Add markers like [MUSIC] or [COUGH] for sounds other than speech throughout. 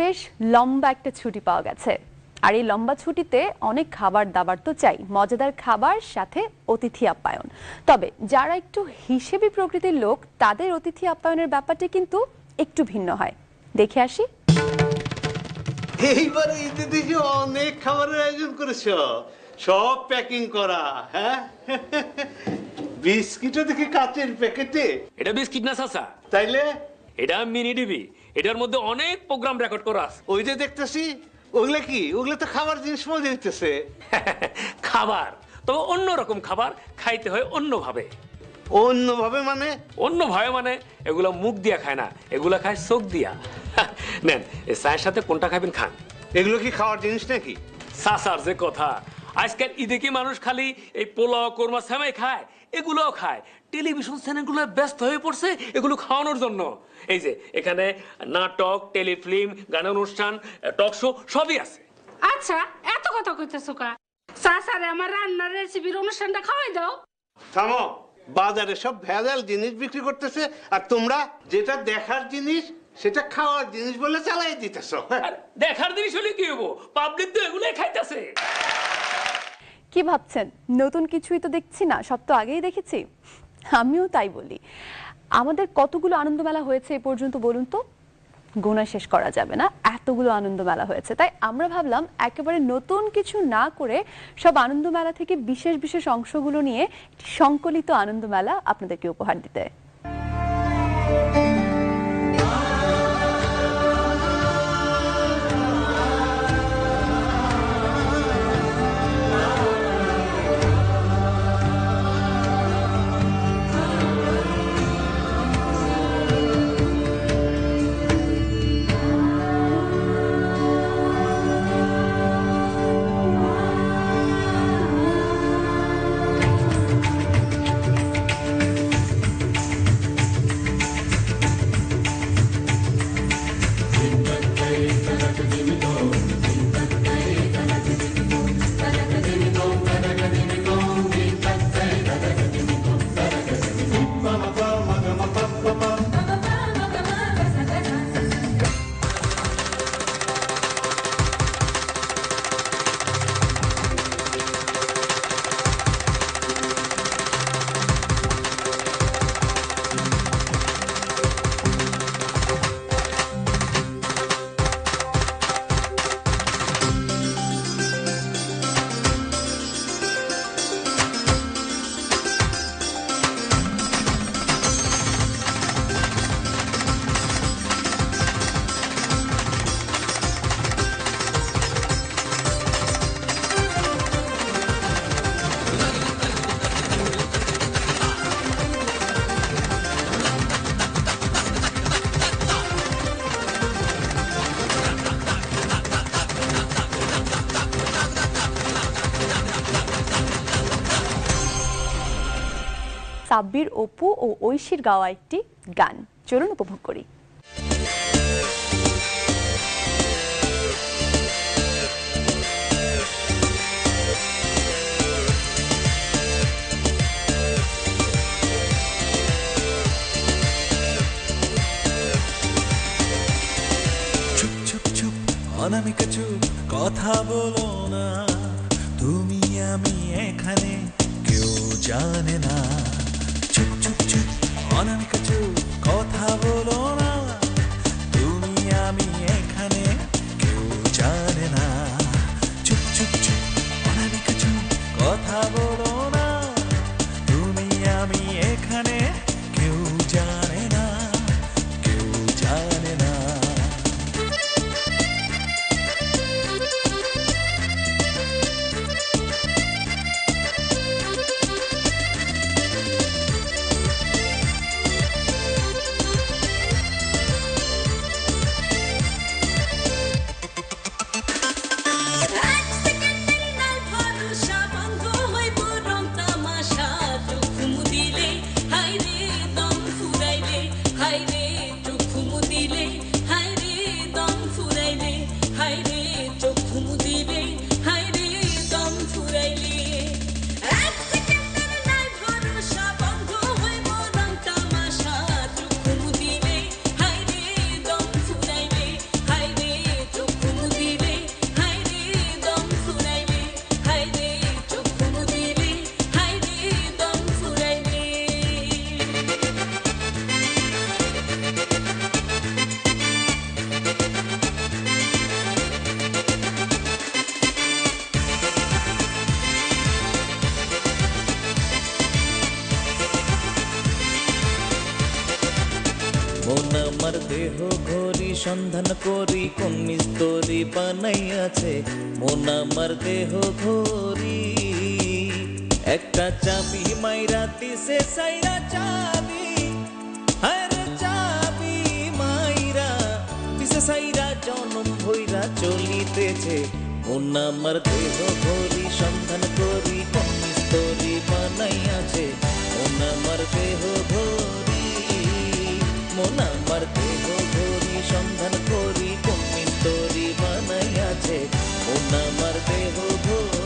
বেশ লম্বা একটা ছুটি পাওয়া গেছে। আর এই লম্বা ছুটিতে অনেক খাবার দাবার তো চাই মজাদার খাবার সাথে অতিথি আপ্যায়ন। তবে যারা একটু হিসেবি প্রকৃতির লোক তাদের অতিথি আপ্যায়নের ব্যাপারটি কিন্তু একটু ভিন্ন হয়। দেখে আসি। এইবার ঈদে দেখি অনেক খাবারের আয়োজন করেছ সব প্যাকিং করা হ্যাঁ? বিস্কিটও দেখি কাচের প্যাকেটে। এটা বিস্কিট না চাচা তাইলে? এটা মিনি ডিবি। এটার মধ্যে অনেক প্রোগ্রাম রেকর্ড করা আছে। ওই যে দেখতেছি ওগুলা কি? ওগুলো তো খাবার জিনিস মজা হইতেছে [LAUGHS] খাবার। তবে অন্য রকম খাবার খাইতে হয় অন্যভাবে। অন্যভাবে মানে? অন্যভাবে মানে এগুলো মুখ দিয়া খায় না এগুলো খায় চোখ দিয়া। [LAUGHS] নেন এই চায়ের সাথে কোনটা খাবেন খান। এগুলো কি খাওয়ার জিনিস নাকি? সাসার যে কথা। আজকাল ঈদে কি মানুষ খালি এই পোলাও কোরমা সেমাই খায়? এগুলোও খায়। টেলিভিশন চ্যানেলগুলো ব্যস্ত হয়ে পড়ছে এগুলো খাওয়ানোর জন্য। এই যে এখানে নাটক টেলিফিল্ম গান অনুষ্ঠান টক শো সবই আছে। আচ্ছা এত কথা কইতেছো কা? চাচারে আমার রান্নার রেসিপির অনুষ্ঠানটা খাওয়াই দাও। থামো বাজারে সব ভেজাল জিনিস বিক্রি করতেছে আর তোমরা যেটা দেখার জিনিস সেটা খাওয়ার জিনিস বলে চালাই দিতেছ। আর দেখার জিনিস হলে কি হব পাবলিক তো এগুলোই খাইতেছে। কি ভাবছেন? নতুন কিছুই তো দেখছি না, সব তো আগেই দেখেছি। আমিও তাই বলি। আমাদের কতগুলো আনন্দ মেলা হয়েছে এ পর্যন্ত বলুন তো? গোনা শেষ করা যাবে না, এতগুলো আনন্দ মেলা হয়েছে। তাই আমরা ভাবলাম একেবারে নতুন কিছু না করে সব আনন্দ মেলা থেকে বিশেষ বিশেষ অংশগুলো নিয়ে সংকলিত আনন্দ মেলা আপনাদেরকে উপহার দিতে। সাব্বির অপু ও ঐশীর গাওয়া একটি গান। চলুন উপভোগ করি। অনামিকা চুপ, কথা বলো না। তুমি আমি এখানে, কেউ জানে না। আমার দেহ ঘড়ি একটা চাবি মাইরা দিছে, সাইরা চাবি। আর চাবি মাইরা। দিছে, সাইরা জনম ভইরা চলিতেছে। মন আমার দেহ ঘড়ি সন্ধান করি কোন মিস্তরি বানাইয়াছে। মন আমার দেহ ঘড়ি মন আমার দেহ ঘড়ি সন্ধান করি কোন মিস্তরি বানাইয়াছে। মন আমার দেহ ঘড়ি চুপ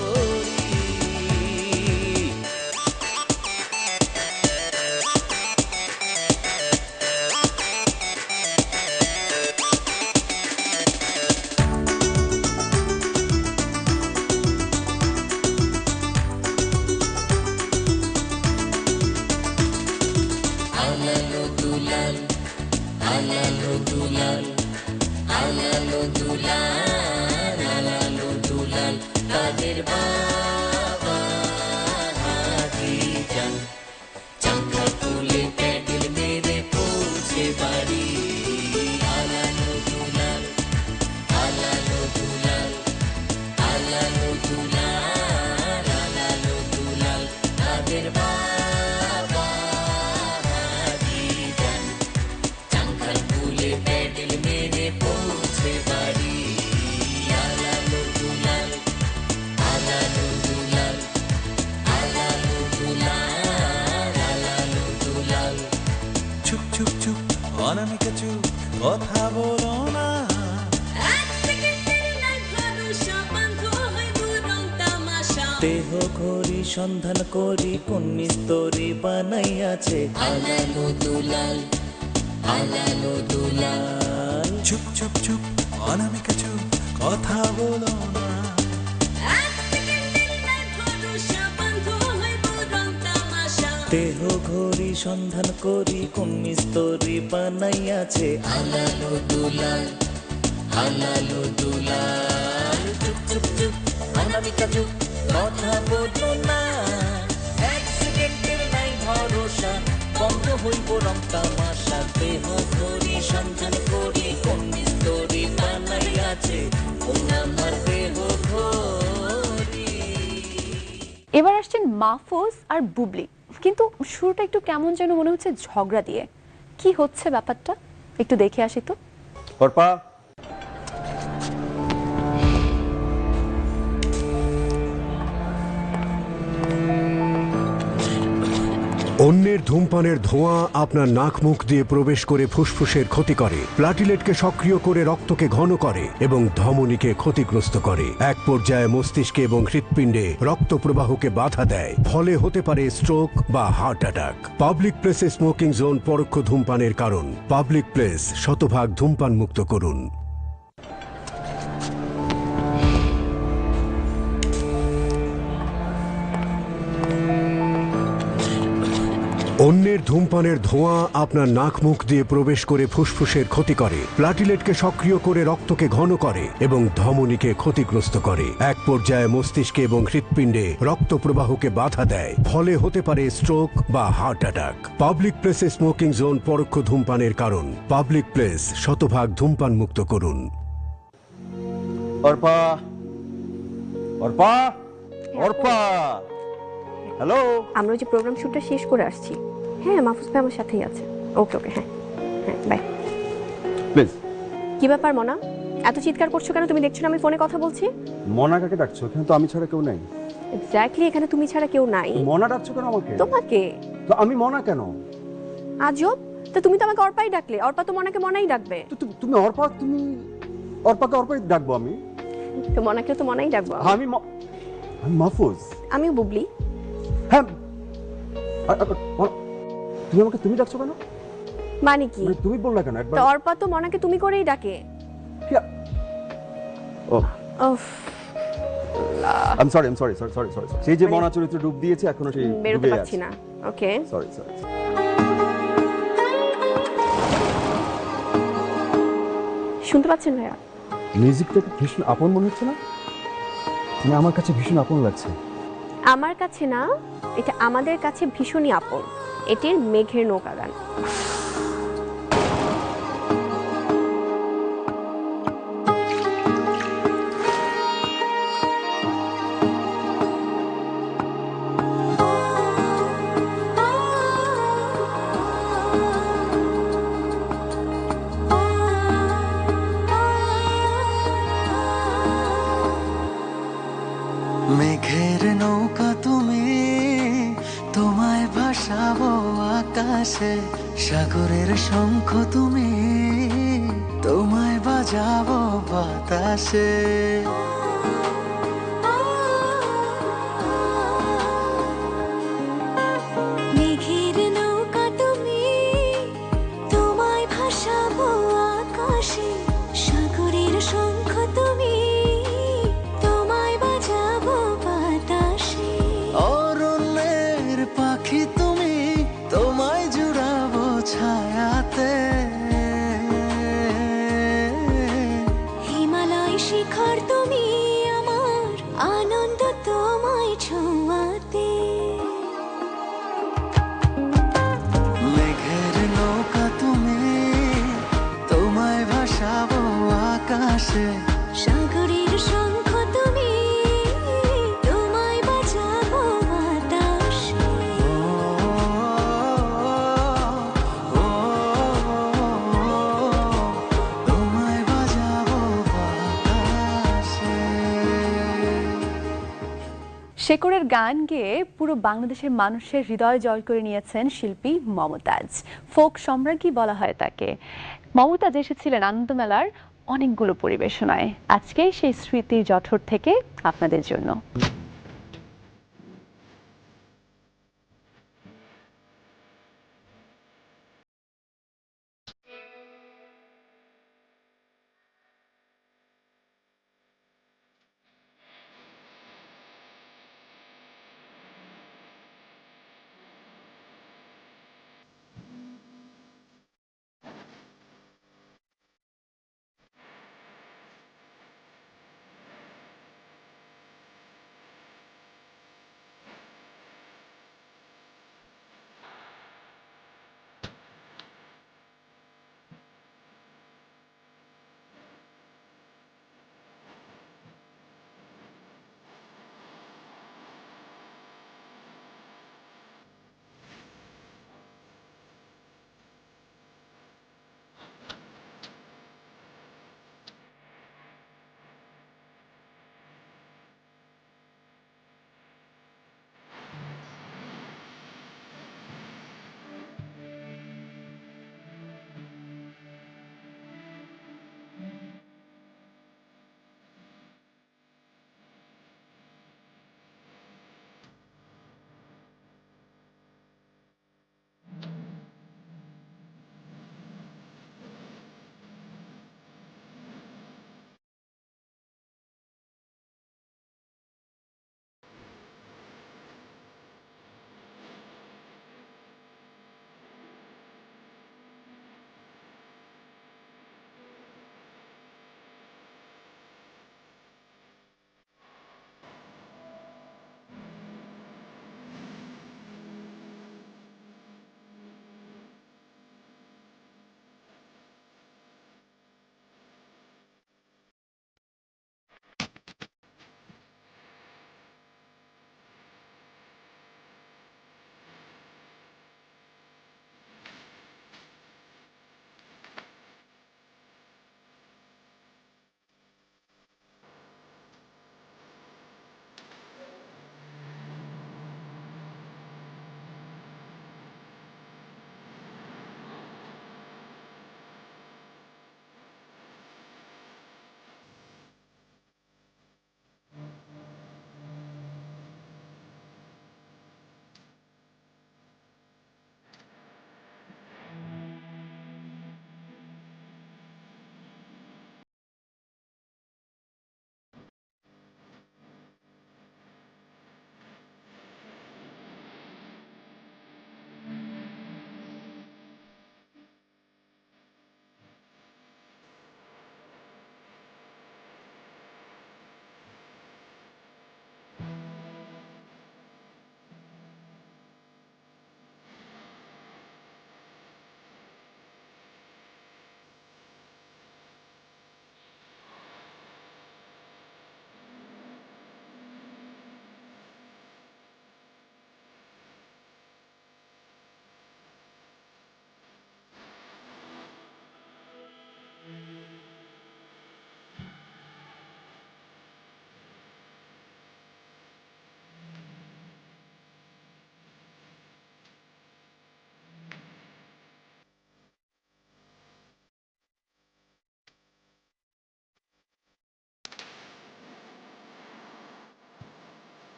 কথা বলো না। দেহ করি সন্ধান করি কোন মিস্তরি বানাইয়াছে। আলালো দুলাল আলালো দুলাল। চুপ চুপ চুপ অনামিকা চুপ কথা বলো দেহ ঘড়ি সন্ধান করি কোন মিস্তরি বানাইয়াছে। আলালো দুলাল আলালো দুলাল। চুপ চুপ চুপ অনামিকা চুপ, কথা বলো না। এক সেকেন্ডের নাই ভরসা, বন্ধ হইব রং তামাশা। দেহ ঘড়ি সন্ধান করি কোন মিস্তরি বানাইয়াছে। কোন আমার দেহ ঘড়ি। এবার আসছেন মাহফুজ আর বুবলি। কিন্তু শুরুটা একটু কেমন যেন মনে হচ্ছে ঝগড়া দিয়ে। কি হচ্ছে ব্যাপারটা? একটু দেখে আসি তো। অন্যের ধূমপানের ধোঁয়া আপনার নাক মুখ দিয়ে প্রবেশ করে ফুসফুসের ক্ষতি করে। প্লাটিলেটকে সক্রিয় করে রক্তকে ঘন করে এবং ধমনীকে ক্ষতিগ্রস্ত করে। এক পর্যায়ে মস্তিষ্কে এবং হৃৎপিণ্ডে রক্ত প্রবাহকে বাধা দেয়। ফলে হতে পারে স্ট্রোক বা হার্ট অ্যাটাক। পাবলিক প্লেসে স্মোকিং জোন পরোক্ষ ধূমপানের কারণ। পাবলিক প্লেস শতভাগ ধূমপান মুক্ত করুন। অন্যের ধূমপানের ধোঁয়া আপনার নাক মুখ দিয়ে প্রবেশ করে ফুসফুসের ক্ষতি করে। প্লাটিলেটকে সক্রিয় করে রক্তকে ঘন করে এবং ধমনীকে ক্ষতিগ্রস্ত করে। এক পর্যায়ে মস্তিষ্কে এবং হৃৎপিণ্ডে রক্ত প্রবাহকে বাধা দেয়। ফলে হতে পারে স্ট্রোক বা হার্ট অ্যাটাক। পাবলিক প্লেসে স্মোকিং জোন পরোক্ষ ধূমপানের কারণ। পাবলিক প্লেস শতভাগ ধূমপান মুক্ত করুন। অর্পা! অর্পা! অর্পা! হ্যালো আমরা যে প্রোগ্রাম শুটটা শেষ করে আসছি। হ্যাঁ মাহফুজ ভাই আমার সাথেই আছে। ওকে ওকে হ্যাঁ। হ্যাঁ বাই প্লিজ কি ব্যাপার মনা? এত চিৎকার করছ কেন? তুমি দেখছ না আমি ফোনে কথা বলছি? মনা কাকে ডাকছো? এখানে তো আমি ছাড়া কেউ নাই। এক্স্যাক্টলি এখানে তুমি ছাড়া কেউ নাই। মনা ডাকছো কেন আমাকে? তোমাকে? তো আমি মনা কেন? আজব। তো তুমি তো আমাকে অর্পাই ডাকলে। অর্পা তো মনাকে মনাই ডাকবে। তুমি অর্পা তুমি অর্পাকে অর্পাই ডাকবো আমি? তো মনাকেও তো মনাই ডাকবো। আমি আমি মাহফুজ। আমিও বুবলি। হ্যাঁ। তুমি আমাকে তুমি ডাকছো কেন? মানে কি? মানে তুমি বললা কেন একবার? তো অর্পা তো মনাকে তুমি করেই ডাকে। কি ও। উফ, I am sorry I am sorry sorry sorry sorry সেই যে মনা চরিত্র ডুব দিয়েছে এখনও সেই ডুবে আছে। না। ওকে সরি সরি শুনতে পাচ্ছেন ভাইয়া? মিউজিকটা ভীষণ আপন মনে হচ্ছে না? মানে আমার কাছে ভীষণ আপন লাগছে। আমার কাছে না এটা আমাদের কাছে ভীষণই আপন। এটির মেঘের নৌকা গান শেকরের গান গেয়ে পুরো বাংলাদেশের মানুষের হৃদয় জয় করে নিয়েছেন শিল্পী মমতাজ। ফোক সম্রাজ্ঞী বলা হয় তাকে। মমতাজ এসেছিলেন আনন্দমেলার অনেকগুলো পরিবেশনায়। আজকে সেই স্মৃতির জঠর থেকে আপনাদের জন্য।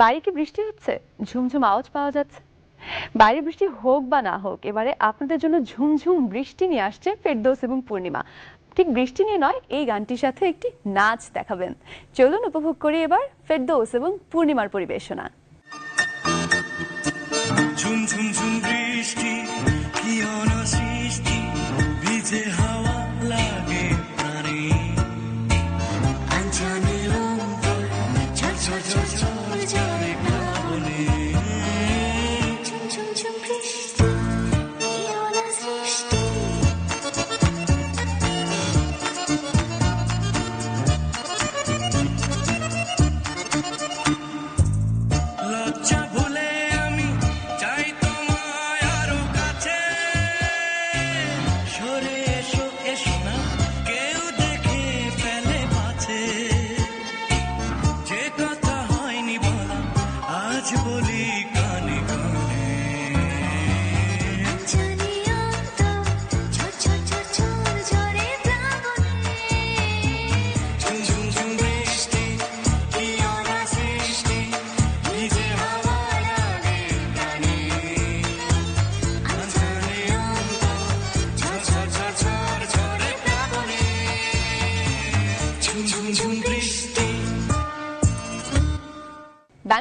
বাইরে কি বৃষ্টি হচ্ছে? ঝুমঝুম আওয়াজ পাওয়া যাচ্ছে। বাইরে বৃষ্টি হোক বা না হোক, এবারে আপনাদের জন্য ঝুমঝুম বৃষ্টি নিয়ে আসছে ফেরদৌস এবং পূর্ণিমা। ঠিক বৃষ্টি নিয়ে নয়, এই গানটির সাথে একটি নাচ দেখাবেন। চলুন উপভোগ করি এবার ফেরদৌস এবং পূর্ণিমার পরিবেশনা। ঝুমঝুম ঝুম ঝুম বৃষ্টি, কি অনসৃষ্টি ভিজে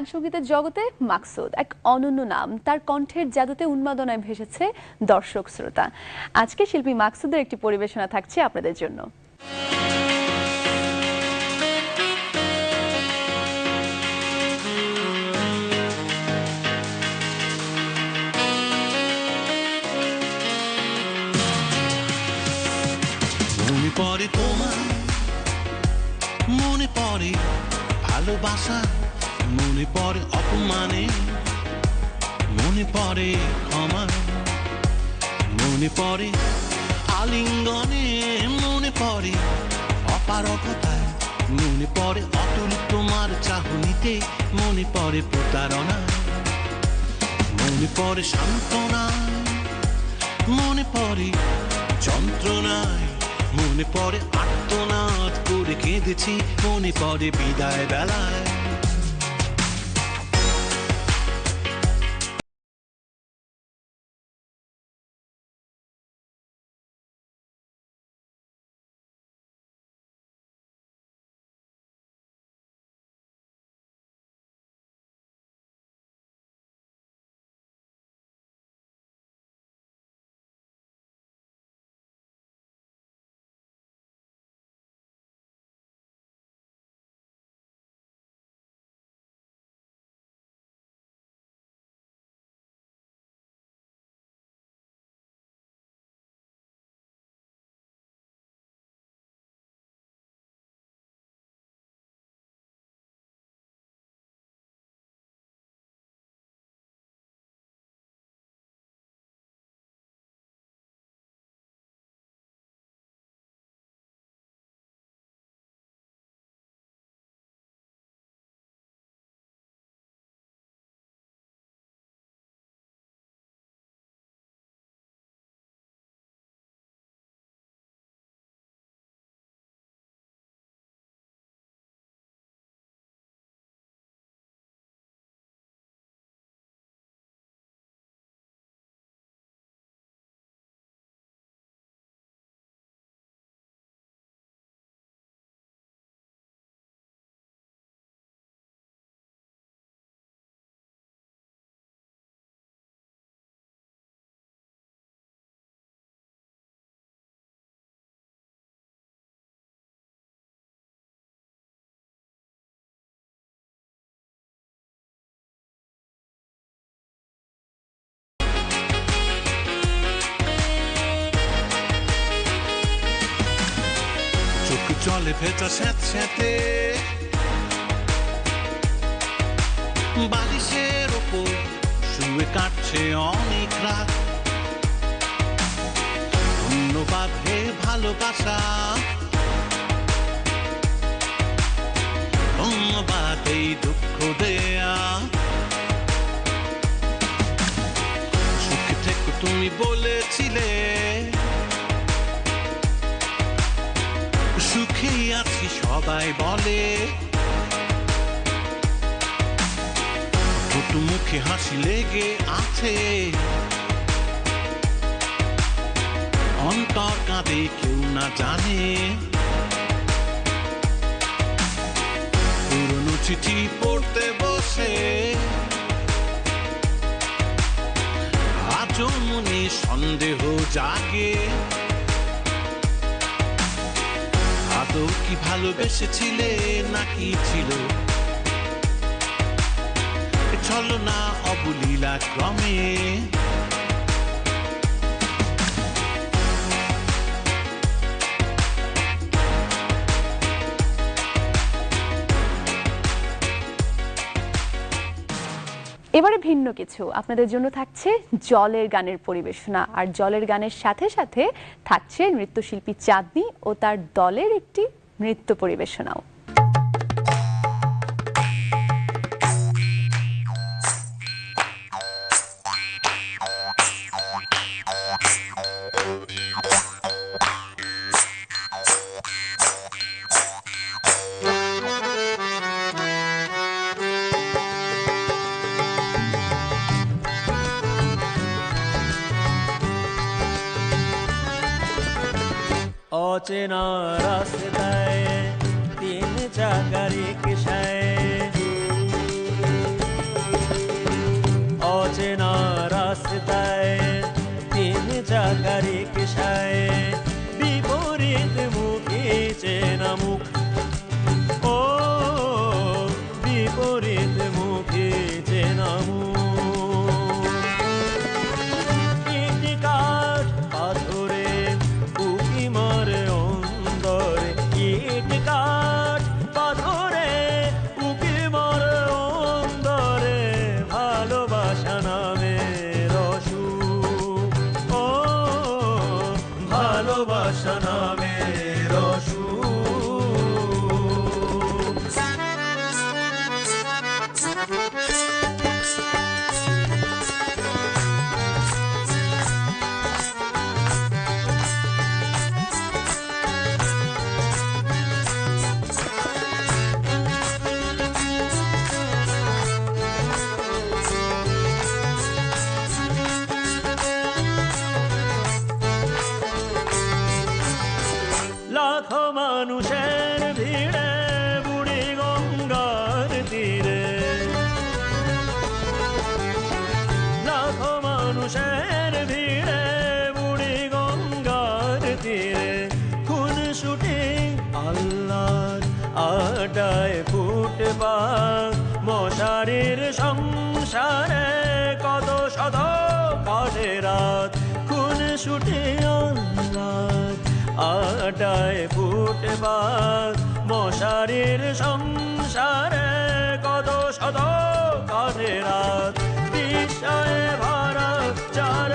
গান সঙ্গীতের জগতে মাকসুদ, এক অনন্য নাম। তার কণ্ঠের জাদুতে উন্মাদনায় ভেসেছে দর্শক শ্রোতা। আজকে শিল্পী মাকসুদের একটি পরিবেশনা থাকছে আপনাদের জন্য। পড়ে তোমার, মনে পড়ে ভালোবাসা। মনে পড়ে অপমানে মনে পড়ে ক্ষমা মনে পড়ে আলিঙ্গনে মনে পড়ে অপারকতায় মনে পড়ে অটল তোমার চাহনিতে মনে পড়ে প্রতারণা মনে পড়ে সান্ত্বনায় মনে পড়ে যন্ত্রণায় মনে পড়ে আত্মনাদ করে কেঁদেছি মনে পড়ে বিদায় বেলায় ভেজা স্যাঁত স্যাঁতে। বালিশের ওপর শুয়ে কাটছে অনেক রাত। ধন্যবাদ হে ভালোবাসা। ধন্যবাদ এই দুঃখ দেয়া। থেকো তুমি বলেছিলে। সবাই বলে। মুখে হাসি লেগে আছে। অন্তর কাঁদে, কেউ না জানে। পুরনো চিঠি পড়তে বসে। আজও মনে সন্দেহ জাগে। আদৌ কি ভালোবেসেছিলে নাকি ছিল? চলো না অবলীলা ক্রমে। এবারে ভিন্ন কিছু। আপনাদের জন্য থাকছে জলের গানের পরিবেশনা। আর জলের গানের সাথে সাথে থাকছে নৃত্যশিল্পী চাঁদনি ও তার দলের একটি নৃত্য পরিবেশনাও। অচেনা রাস্তায় তিন চাকারি কিসায় অচেনা রাস্তায় তিন চাকারি কিসায় রাত কোন শুটে আটায় ফুটে বাদ মশারির সংসারে কত শত কাঁধে রাত বিষয়ে ভারত চার